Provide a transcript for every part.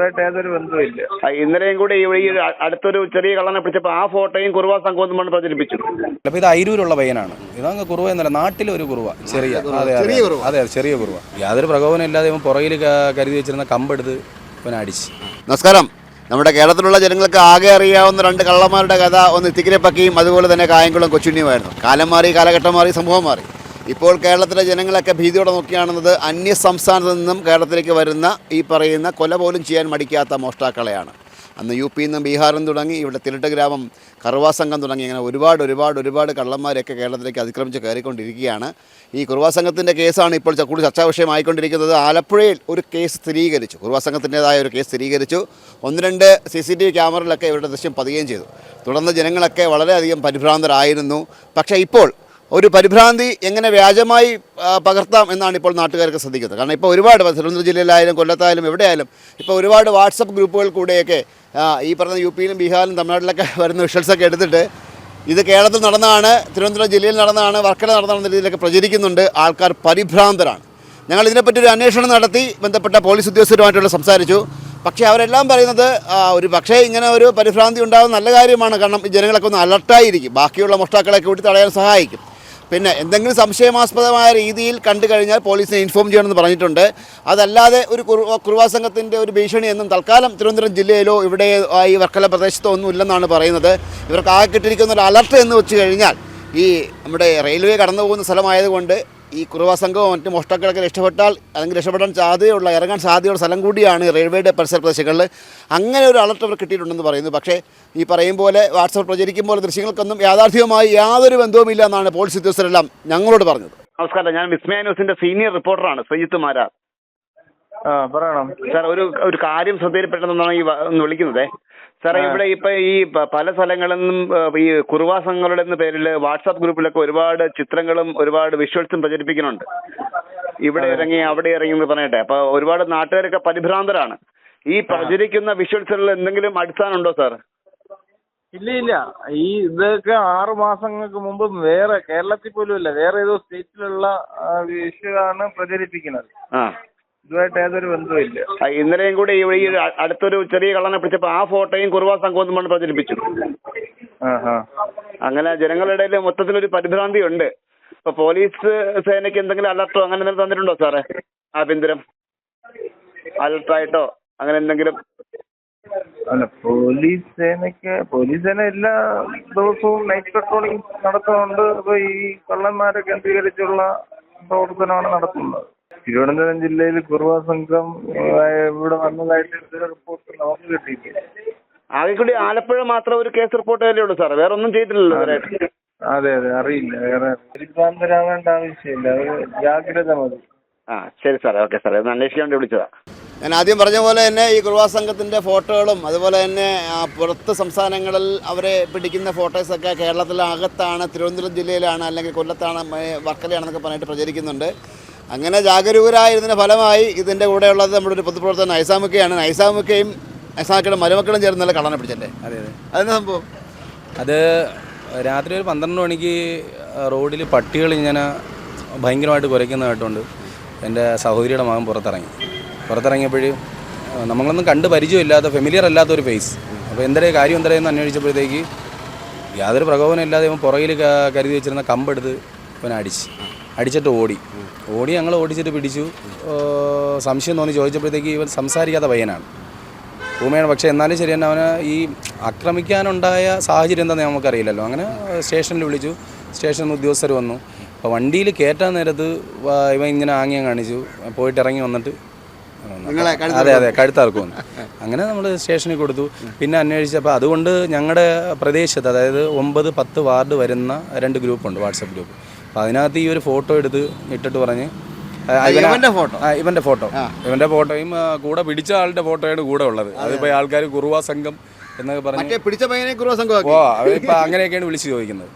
യാതൊരു ബന്ധവുമില്ല. ഇന്നലെയും കൂടി ഈ അടുത്തൊരു ചെറിയ കള്ളനെ പിടിച്ചപ്പോൾ ആ ഫോട്ടോയും കുറുവ സംഘവും പറഞ്ഞ് പ്രചരിപ്പിച്ചു. അപ്പൊ ഇത് അയിരൂരുള്ള പയ്യനാണ്. ഇതങ്ങ് കുറുവ എന്നല്ല നാട്ടിലെ ഒരു കുറുവ. ചെറിയ അതെ അതെ. അതെ അതെ ചെറിയ കുറുവ. യാതൊരു പ്രകോപനം ഇല്ലാതെ ഇവൻ പുറകിൽ കരുതി വെച്ചിരുന്ന കമ്പെടുത്ത് ഇവൻ അടിച്ച്. നമസ്കാരം. നമ്മുടെ കേരളത്തിലുള്ള ജനങ്ങൾക്ക് ആകെ അറിയാവുന്ന രണ്ട് കള്ളന്മാരുടെ കഥ ഒന്ന് ഇത്തിക്കിരപ്പക്കിയും അതുപോലെ തന്നെ കായംകുളം കൊച്ചുണ്ണിയുമായിരുന്നു. കാലം മാറി കാലഘട്ടം മാറി സംഭവം മാറി. ഇപ്പോൾ കേരളത്തിലെ ജനങ്ങളൊക്കെ ഭീതിയോടെ നോക്കിയാണെന്നത് അന്യ സംസ്ഥാനത്ത് നിന്നും കേരളത്തിലേക്ക് വരുന്ന ഈ പറയുന്ന കൊല പോലും ചെയ്യാൻ മടിക്കാത്ത മോഷ്ടാക്കളെയാണ്. അന്ന് യു പിയിൽ നിന്നും ബീഹാറിൽ നിന്നും തുടങ്ങി ഇവിടെ തിരുട്ട് ഗ്രാമം കറുവാ സംഘം തുടങ്ങി ഇങ്ങനെ ഒരുപാട് ഒരുപാട് ഒരുപാട് കള്ളന്മാരെയൊക്കെ കേരളത്തിലേക്ക് അതിക്രമിച്ച് കയറിക്കൊണ്ടിരിക്കുകയാണ്. ഈ കുറുവാ സംഘത്തിന്റെ കേസാണ് ഇപ്പോൾ കൂടുതൽ ചർച്ചാ വിഷയമായിക്കൊണ്ടിരിക്കുന്നത് ആലപ്പുഴയിൽ ഒരു കേസ് സ്ഥിരീകരിച്ചു. കുറുവാ സംഘത്തിന്റേതായ ഒരു കേസ് സ്ഥിരീകരിച്ചു. ഒന്ന് രണ്ട് സി സി ടി വി ക്യാമറയിലൊക്കെ ഇവരുടെ ദൃശ്യം പതിയുകയും ചെയ്തു. തുടർന്ന് ജനങ്ങളൊക്കെ വളരെയധികം പരിഭ്രാന്തരായിരുന്നു. പക്ഷേ ഇപ്പോൾ ഒരു പരിഭ്രാന്തി എങ്ങനെ വ്യാജമായി പകർത്താം എന്നാണ് ഇപ്പോൾ നാട്ടുകാർക്ക് ശ്രദ്ധിക്കുന്നത്. കാരണം ഇപ്പോൾ ഒരുപാട് തിരുവനന്തപുരം ജില്ലയിലായാലും കൊല്ലത്തായാലും എവിടെയായാലും ഇപ്പോൾ ഒരുപാട് വാട്സപ്പ് ഗ്രൂപ്പുകൾ കൂടെയൊക്കെ ഈ പറഞ്ഞ യു പിയിലും ബീഹാറിലും തമിഴ്നാട്ടിലൊക്കെ വരുന്ന വിഷ്വൽസൊക്കെ എടുത്തിട്ട് ഇത് കേരളത്തിൽ നടന്നതാണ് തിരുവനന്തപുരം ജില്ലയിൽ നടന്നതാണ് വർക്കല നടന്നതാണെന്ന രീതിയിലൊക്കെ പ്രചരിക്കുന്നുണ്ട്. ആൾക്കാർ പരിഭ്രാന്തരാണ്. ഞങ്ങൾ ഇതിനെപ്പറ്റി ഒരു അന്വേഷണം നടത്തി ബന്ധപ്പെട്ട പോലീസ് ഉദ്യോഗസ്ഥരുമായിട്ടുള്ള സംസാരിച്ചു. പക്ഷേ അവരെല്ലാം പറയുന്നത് ഒരു പക്ഷേ ഇങ്ങനെ ഒരു പരിഭ്രാന്തി ഉണ്ടാകുന്ന നല്ല കാര്യമാണ്. കാരണം ജനങ്ങളൊക്കെ ഒന്ന് അലർട്ടായിരിക്കും. ബാക്കിയുള്ള മോഷ്ടാക്കളെയൊക്കെ കൂട്ടി തടയാൻ സഹായിക്കും. പിന്നെ എന്തെങ്കിലും സംശയമാസ്പദമായ രീതിയിൽ കണ്ടു കഴിഞ്ഞാൽ പോലീസിനെ ഇൻഫോം ചെയ്യണമെന്ന് പറഞ്ഞിട്ടുണ്ട്. അതല്ലാതെ ഒരു കുറുവ സംഘത്തിന്റെ ഒരു ഭീഷണിയൊന്നും തൽക്കാലം തിരുവനന്തപുരം ജില്ലയിലോ ഇവിടെ ഈ വർക്കല പ്രദേശത്തോ ഒന്നും ഇല്ലെന്നാണ് പറയുന്നത്. ഇവർക്ക് ആകെ കിട്ടിയിരിക്കുന്ന ഒരു അലർട്ട് എന്ന് വെച്ച് കഴിഞ്ഞാൽ ഈ നമ്മുടെ റെയിൽവേ കടന്നു പോകുന്ന സ്ഥലമായതുകൊണ്ട് ഈ കുറവ സംഘവും മറ്റ് മോഷ്ടാക്കളൊക്കെ രക്ഷപ്പെട്ടാൽ അല്ലെങ്കിൽ രക്ഷപ്പെടാൻ സാധ്യതയുള്ള ഇറങ്ങാൻ സാധ്യതയുള്ള സ്ഥലം കൂടിയാണ് റെയിൽവേയുടെ പരിസര പ്രദേശങ്ങളിൽ. അങ്ങനെ ഒരു അലർട്ട് അവർ കിട്ടിയിട്ടുണ്ടെന്ന് പറയുന്നു. പക്ഷേ ഈ പറയും പോലെ വാട്സപ്പ് പ്രചരിക്കും പോലെ ദൃശ്യങ്ങൾക്കൊന്നും യാഥാർത്ഥ്യവുമായി യാതൊരു ബന്ധവുമില്ല എന്നാണ് പോലീസ് ഉദ്യോഗസ്ഥരെല്ലാം ഞങ്ങളോട് പറഞ്ഞത്. നമസ്കാരം. ഞാൻ വിസ്മയ ന്യൂസിന്റെ സീനിയർ റിപ്പോർട്ടറാണ് സയ്യിത്ത് മാരാർ. ആ പറയണം. സാർ ഒരു ഒരു കാര്യം ശ്രദ്ധയിൽപ്പെട്ടതെന്നാണ് ഈ വിളിക്കുന്നത്. സാറേ ഇവിടെ ഇപ്പൊ ഈ പല സ്ഥലങ്ങളിൽ നിന്നും ഈ കുറുവാ സംഘങ്ങളുടെ പേരിൽ വാട്സാപ്പ് ഗ്രൂപ്പിലൊക്കെ ഒരുപാട് ചിത്രങ്ങളും ഒരുപാട് വിഷ്വൽസും പ്രചരിപ്പിക്കുന്നുണ്ട്. ഇവിടെ ഇറങ്ങി അവിടെ ഇറങ്ങി എന്ന് പറയട്ടെ. അപ്പൊ ഒരുപാട് നാട്ടുകാരൊക്കെ പരിഭ്രാന്തരാണ്. ഈ പ്രചരിക്കുന്ന വിഷ്വൽസുകളിൽ എന്തെങ്കിലും അടിസ്ഥാനം ഉണ്ടോ സാർ ഇല്ല ഇല്ല. ഈ ഇതൊക്കെ ആറു മാസങ്ങൾക്ക് മുമ്പ് വേറെ കേരളത്തിൽ പോലും ഇല്ല വേറെ ഏതോ സ്റ്റേറ്റിലുള്ള വിഷയമാണ് പ്രചരിപ്പിക്കുന്നത്. ആ. ഇതുമായിട്ട് യാതൊരു ബന്ധവുമില്ല ആ, ഇന്നലെയും കൂടി ഈ ഈ അടുത്തൊരു ചെറിയ കള്ളനെ പിടിച്ചപ്പോ ആ ഫോട്ടോയും കുറുവാ സംഘവും നമ്മൾ പ്രചരിപ്പിച്ചു. ആ അങ്ങനെ ജനങ്ങളുടെ ഇടയിൽ മൊത്തത്തിലൊരു പരിഭ്രാന്തി ഉണ്ട്. ഇപ്പൊ പോലീസ് സേനയ്ക്ക് എന്തെങ്കിലും അലർട്ടോ അങ്ങനെ എന്തെങ്കിലും തന്നിട്ടുണ്ടോ സാറേ? ആഭ്യന്തരം അലർട്ടായിട്ടോ അങ്ങനെ എന്തെങ്കിലും? അല്ല പോലീസ് സേനയ്ക്ക് പോലീസ് സേന എല്ലാ ദിവസവും നൈറ്റ് പെട്രോളിംഗ് നടത്തുന്നുണ്ട്. അപ്പൊ ഈ കള്ളന്മാരെ കേന്ദ്രീകരിച്ചുള്ള പ്രവർത്തനമാണ് നടത്തുന്നത്. തിരുവനന്തപുരം ജില്ലയിൽ കുറുവാ സംഘം ഇവിടെ വന്നതായിട്ട് ഇതുവരെ റിപ്പോർട്ട് നമുക്ക് കിട്ടിയിട്ടില്ല. ആകെ കൂടി ആലപ്പുഴ മാത്രം ഒരു കേസ് റിപ്പോർട്ട് തന്നെ ഉള്ളൂ സാർ വേറെ ഒന്നും ചെയ്തിട്ടില്ലല്ലോ അതെ. അതെ അറിയില്ല. വേറെ പരിഭ്രാന്തരാകേണ്ട ആവശ്യമില്ല. അത് ജാഗ്രത മതി. ആ ശരി സാറേ. ഓക്കെ സാറേ. ഒന്ന് അന്വേഷിക്കാൻ വേണ്ടി വിളിച്ചതാ. ഞാൻ ആദ്യം പറഞ്ഞ പോലെ തന്നെ ഈ കുറുവാ സംഘത്തിന്റെ ഫോട്ടോകളും അതുപോലെ തന്നെ പുറത്ത് സംസ്ഥാനങ്ങളിൽ അവരെ പിടിക്കുന്ന ഫോട്ടോസൊക്കെ കേരളത്തിലെ അകത്താണ് തിരുവനന്തപുരം ജില്ലയിലാണ് അല്ലെങ്കിൽ കൊല്ലത്താണ് വർക്കലയാണെന്നൊക്കെ പറഞ്ഞിട്ട് പ്രചരിക്കുന്നുണ്ട്. അങ്ങനെ ജാഗരൂകരായതിന്റെ ഫലമായി ഇതിന്റെ കൂടെ ഉള്ളത് നമ്മുടെ ഒരു പൊതുപ്രവർത്തകൻ നൈസാമുക്കയാണ്. നൈസാമുക്കയും നൈസാമുക്കയുടെ മരുമക്കളും ചേർന്ന് നല്ല കള്ളനെ പിടിച്ചല്ലേ? അതെ അതെ. അതെന്താ സംഭവം? അത് രാത്രി ഒരു പന്ത്രണ്ട് മണിക്ക് റോഡിൽ പട്ടികൾ ഇങ്ങനെ ഭയങ്കരമായിട്ട് കുരയ്ക്കുന്ന കേട്ടുകൊണ്ട് എന്റെ സഹോദരിയുടെ മകൻ പുറത്തിറങ്ങി. പുറത്തിറങ്ങിയപ്പോഴും നമ്മളൊന്നും കണ്ട് പരിചയമില്ലാത്ത ഫെമിലിയർ അല്ലാത്ത ഒരു ഫേസ് അപ്പോൾ എന്തരേ കാര്യം എന്തരേ എന്ന് അന്വേഷിച്ചപ്പോഴത്തേക്ക് യാതൊരു പ്രകോപനം ഇല്ലാതെ ഇവൻ പുറകിൽ കരുതി വെച്ചിരുന്ന കമ്പെടുത്ത് ഇവനെ അടിച്ച്. അടിച്ചിട്ട് ഓടി. ഓടി ഞങ്ങൾ ഓടിച്ചിട്ട് പിടിച്ചു. സംശയം തോന്നി. ചോദിച്ചപ്പോഴത്തേക്ക് ഇവൻ സംസാരിക്കാത്ത പയ്യനാണ്. ഭൂമിയാണ്. പക്ഷേ എന്നാലും ശരി തന്നെ അവന് ഈ ആക്രമിക്കാനുണ്ടായ സാഹചര്യം എന്താണെന്ന് നമുക്കറിയില്ലല്ലോ. അങ്ങനെ സ്റ്റേഷനിൽ വിളിച്ചു. സ്റ്റേഷനിൽ നിന്ന് ഉദ്യോഗസ്ഥർ വന്നു. അപ്പോൾ വണ്ടിയിൽ കയറ്റാൻ നേരത്ത് ഇവ ഇവൻ ഇങ്ങനെ ആംഗ്യം കാണിച്ചു. പോയിട്ട് ഇറങ്ങി വന്നിട്ട് അതെ അതെ കഴുത്താർക്ക് വന്നു. അങ്ങനെ നമ്മൾ സ്റ്റേഷനിൽ കൊടുത്തു. പിന്നെ അന്വേഷിച്ചപ്പോൾ അതുകൊണ്ട് ഞങ്ങളുടെ പ്രദേശത്ത് അതായത് ഒമ്പത് പത്ത് വാർഡ് വരുന്ന രണ്ട് ഗ്രൂപ്പുണ്ട് വാട്സപ്പ് ഗ്രൂപ്പ്. അപ്പോൾ അതിനകത്ത് ഈ ഒരു ഫോട്ടോ എടുത്ത് ഇട്ടിട്ട് പറഞ്ഞ് ഇവന്റെ ഫോട്ടോ? ഇവന്റെ ഫോട്ടോ. ഇവന്റെ ഫോട്ടോയും കൂടെ പിടിച്ച ആളുടെ ഫോട്ടോയാണ് കൂടെ ഉള്ളത്. അതിപ്പോ ആൾക്കാർ കുറുവാ സംഘം എന്നൊക്കെ പറഞ്ഞു പിടിച്ച പയ്യനെ കുറുവാ സംഘമാക്കി. ഓ അവരിപ്പോ അങ്ങനെയൊക്കെയാണ് വിളിച്ചു ചോദിക്കുന്നത്.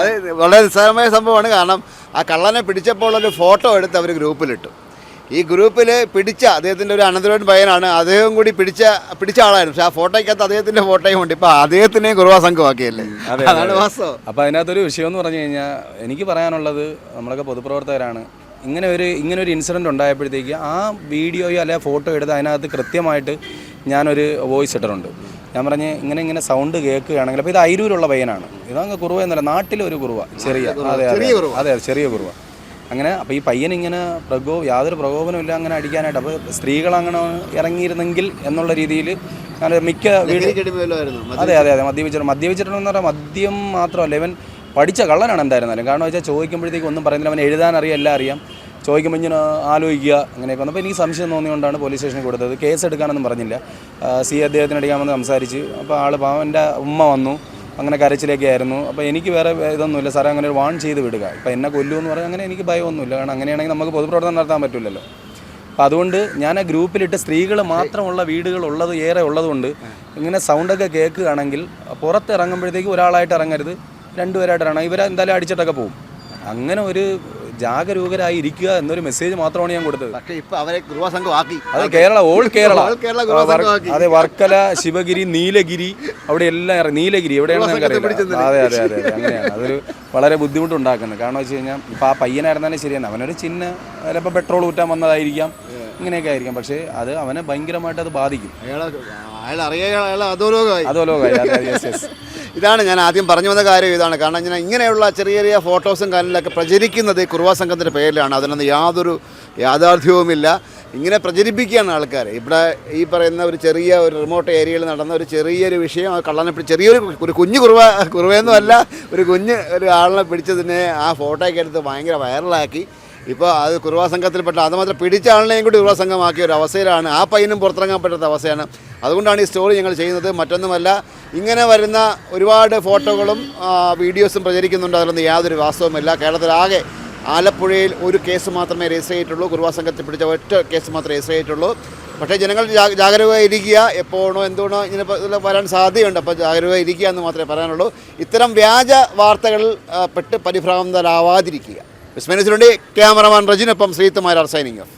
അത് വളരെ നിസ്സാരമായ സംഭവമാണ്. കാരണം ആ കള്ളനെ പിടിച്ചപ്പോൾ ഒരു ഫോട്ടോ എടുത്ത് അവർ ഗ്രൂപ്പിലിട്ടു. ഈ ഗ്രൂപ്പിൽ പിടിച്ച അദ്ദേഹത്തിന്റെ ഒരു അനന്തരവൻ പയ്യനാണ്. അദ്ദേഹം കൂടി പിടിച്ച പിടിച്ച ആളായിരുന്നു. പക്ഷെ ആ ഫോട്ടോയ്ക്കകത്ത് അദ്ദേഹത്തിന്റെ ഫോട്ടോയും ഉണ്ട്. ഇപ്പോൾ അദ്ദേഹത്തിനെയും കുറുവാ സംഘമാക്കിയല്ലേ അതെ, അതെ, അതാണ് അതെ. വാസ്തവം. അപ്പോൾ അതിനകത്തൊരു വിഷയം എന്ന് പറഞ്ഞു കഴിഞ്ഞാൽ എനിക്ക് പറയാനുള്ളത് നമ്മളൊക്കെ പൊതുപ്രവർത്തകരാണ്. ഇങ്ങനെ ഒരു ഇങ്ങനെ ഒരു ഇൻസിഡന്റ് ഉണ്ടായപ്പോഴത്തേക്ക് ആ വീഡിയോയോ അല്ലെങ്കിൽ ഫോട്ടോ എടുത്ത് അതിനകത്ത് കൃത്യമായിട്ട് ഞാനൊരു വോയിസ് ഇട്ടിട്ടുണ്ട്. ഞാൻ പറഞ്ഞ് ഇങ്ങനെ ഇങ്ങനെ സൗണ്ട് കേൾക്കുകയാണെങ്കിൽ അപ്പോൾ ഇത് അയിരൂരുള്ള പയ്യനാണ്. ഇതങ്ങ് കുറുവ എന്നല്ല നാട്ടിലെ ഒരു കുറുവ ചെറിയ അതെ അതെ ചെറിയ കുറുവ. അങ്ങനെ അപ്പോൾ ഈ പയ്യൻ ഇങ്ങനെ പ്രകോ യാതൊരു പ്രകോപനമില്ല അങ്ങനെ അടിക്കാനായിട്ട്. അപ്പോൾ സ്ത്രീകൾ അങ്ങനെ ഇറങ്ങിയിരുന്നെങ്കിൽ എന്നുള്ള രീതിയിൽ മിക്ക അതെ അതെ അതെ മദ്യപിച്ചിട്ട് മദ്യപിച്ചിട്ടുണ്ടെന്ന് പറഞ്ഞാൽ മദ്യം മാത്രമല്ല. ഇവൻ പഠിച്ച കള്ളനാണ് എന്തായിരുന്നാലും. കാരണം വെച്ചാൽ ചോദിക്കുമ്പോഴത്തേക്ക് ഒന്നും പറയുന്നില്ല. അവൻ എഴുതാൻ അറിയാം എല്ലാം അറിയാം. ചോദിക്കുമ്പോൾ ഇങ്ങനെ ആലോചിക്കുക അങ്ങനെയൊക്കെ വന്നപ്പോൾ എനിക്ക് സംശയം തോന്നിയുകൊണ്ടാണ് പോലീസ് സ്റ്റേഷനിൽ കൊടുത്തത്. കേസ് എടുക്കാനൊന്നും പറഞ്ഞില്ല. സി അദ്ദേഹത്തിന് അടിക്കാമെന്ന് സംസാരിച്ച്. അപ്പോൾ ആൾ പാവന്റെ ഉമ്മ വന്നു. അങ്ങനെ കരച്ചിലേക്കായിരുന്നു അപ്പോൾ എനിക്ക് വേറെ ഇതൊന്നുമില്ല. സാറേ അങ്ങനെ ഒരു വാൺ ചെയ്ത് വിടുക. ഇപ്പോൾ എന്നെ കൊല്ലുമെന്ന് പറഞ്ഞാൽ അങ്ങനെ എനിക്ക് ഭയമൊന്നുമില്ല. കാരണം അങ്ങനെയാണെങ്കിൽ നമുക്ക് പൊതുപ്രവർത്തനം നടത്താൻ പറ്റില്ലല്ലോ. അപ്പോൾ അതുകൊണ്ട് ഞാൻ ആ ഗ്രൂപ്പിലിട്ട് സ്ത്രീകൾ മാത്രമുള്ള വീടുകൾ ഉള്ളത് ഏറെ ഉള്ളതുകൊണ്ട് ഇങ്ങനെ സൗണ്ടൊക്കെ കേൾക്കുകയാണെങ്കിൽ പുറത്തിറങ്ങുമ്പോഴത്തേക്ക് ഒരാളായിട്ട് ഇറങ്ങരുത്. രണ്ടുപേരായിട്ട് ഇറങ്ങണം. ഇവരെ എന്തായാലും അടിച്ചിട്ടൊക്കെ പോകും അങ്ങനെ ഒരു ജാഗരൂകരായി ഇരിക്കുക എന്നൊരു മെസ്സേജ് മാത്രമാണ് ഞാൻ കൊടുത്തത്. പക്ഷേ ഇപ്പൊ അവരെ അത് കേരള ഓൾ കേരള. അതെ വർക്കല ശിവഗിരി നീലഗിരി അവിടെ എല്ലാം നീലഗിരി എവിടെയാണ് എനിക്കറിയില്ല അതെ അതെ അതെ അങ്ങനെയാണ്. അതൊരു വളരെ ബുദ്ധിമുട്ടുണ്ടാക്കുന്നത്. കാരണം വെച്ച് കഴിഞ്ഞാൽ ഇപ്പം ആ പയ്യനായിരുന്നാലും ശരിയാണ് അവനൊരു ചിന്ന ചിലപ്പോൾ പെട്രോൾ ഊറ്റാൻ വന്നതായിരിക്കാം. ഇങ്ങനെയൊക്കെ ആയിരിക്കാം. പക്ഷേ അത് അവനെ ഭയങ്കരമായിട്ട് അത് ബാധിക്കും. അയാൾ അറിയാൻ അയാൾ അധോലോകമായി. അതുപോലെ ഇതാണ് ഞാൻ ആദ്യം പറഞ്ഞു വന്ന കാര്യം ഇതാണ്. കാരണം ഞാൻ ഇങ്ങനെയുള്ള ചെറിയ ചെറിയ ഫോട്ടോസും കാര്യങ്ങളൊക്കെ പ്രചരിക്കുന്നത് കുറുവാ സംഘത്തിന്റെ പേരിലാണ്. അതിനൊന്നും യാതൊരു യാഥാർത്ഥ്യവുമില്ല. ഇങ്ങനെ പ്രചരിപ്പിക്കുകയാണ് ആൾക്കാർ ഇവിടെ ഈ പറയുന്ന ഒരു ചെറിയ ഒരു റിമോട്ട് ഏരിയയിൽ നടന്ന ഒരു ചെറിയൊരു വിഷയം കള്ളനെ പിടിച്ച് ചെറിയൊരു ഒരു കുഞ്ഞു കുറുവ കുറുവയൊന്നും അല്ല ഒരു കുഞ്ഞ് ഒരു ആളിനെ പിടിച്ചതിനെ ആ ഫോട്ടോയൊക്കെ എടുത്ത് ഭയങ്കര വൈറലാക്കി. ഇപ്പോൾ അത് കുറുവാ സംഘത്തിൽപ്പെട്ട അതുമാത്രം പിടിച്ച ആളിനെയും കൂടി കുറുവാ സംഘമാക്കിയ ഒരു അവസ്ഥയിലാണ്. ആ പയ്യനും പുറത്തിറങ്ങാൻ പറ്റാത്ത അവസ്ഥയാണ്. അതുകൊണ്ടാണ് ഈ സ്റ്റോറി ഞങ്ങൾ ചെയ്യുന്നത്. മറ്റൊന്നുമല്ല ഇങ്ങനെ വരുന്ന ഒരുപാട് ഫോട്ടോകളും വീഡിയോസും പ്രചരിക്കുന്നുണ്ട്. അതിലൊന്നും യാതൊരു വാസ്തവുമില്ല കേരളത്തിലാകെ ആലപ്പുഴയിൽ ഒരു കേസ് മാത്രമേ രജിസ്റ്റർ ചെയ്തിട്ടുള്ളൂ. കുറുവാ സംഘത്തിൽ പിടിച്ച ഒറ്റ കേസ് മാത്രമേ രജിസ്റ്റർ ചെയ്തിട്ടുള്ളൂ. പക്ഷേ ജനങ്ങൾ ജാ- എപ്പോഴാണോ എന്തുകൊണ്ടോ ഇങ്ങനെ വരാൻ സാധ്യതയുണ്ട്. അപ്പോൾ ജാഗരൂകമായി ഇരിക്കുക എന്ന് മാത്രമേ പറയാനുള്ളൂ. ഇത്തരം വ്യാജ വാർത്തകളിൽ പെട്ട് പരിഭ്രാന്തരാവാതിരിക്കുക. വിസ്മനസിലുണ്ട് ക്യാമറമാൻ റജിനൊപ്പം ശ്രീത്തുമാരാർ സൈനിങ് ഓഫ്.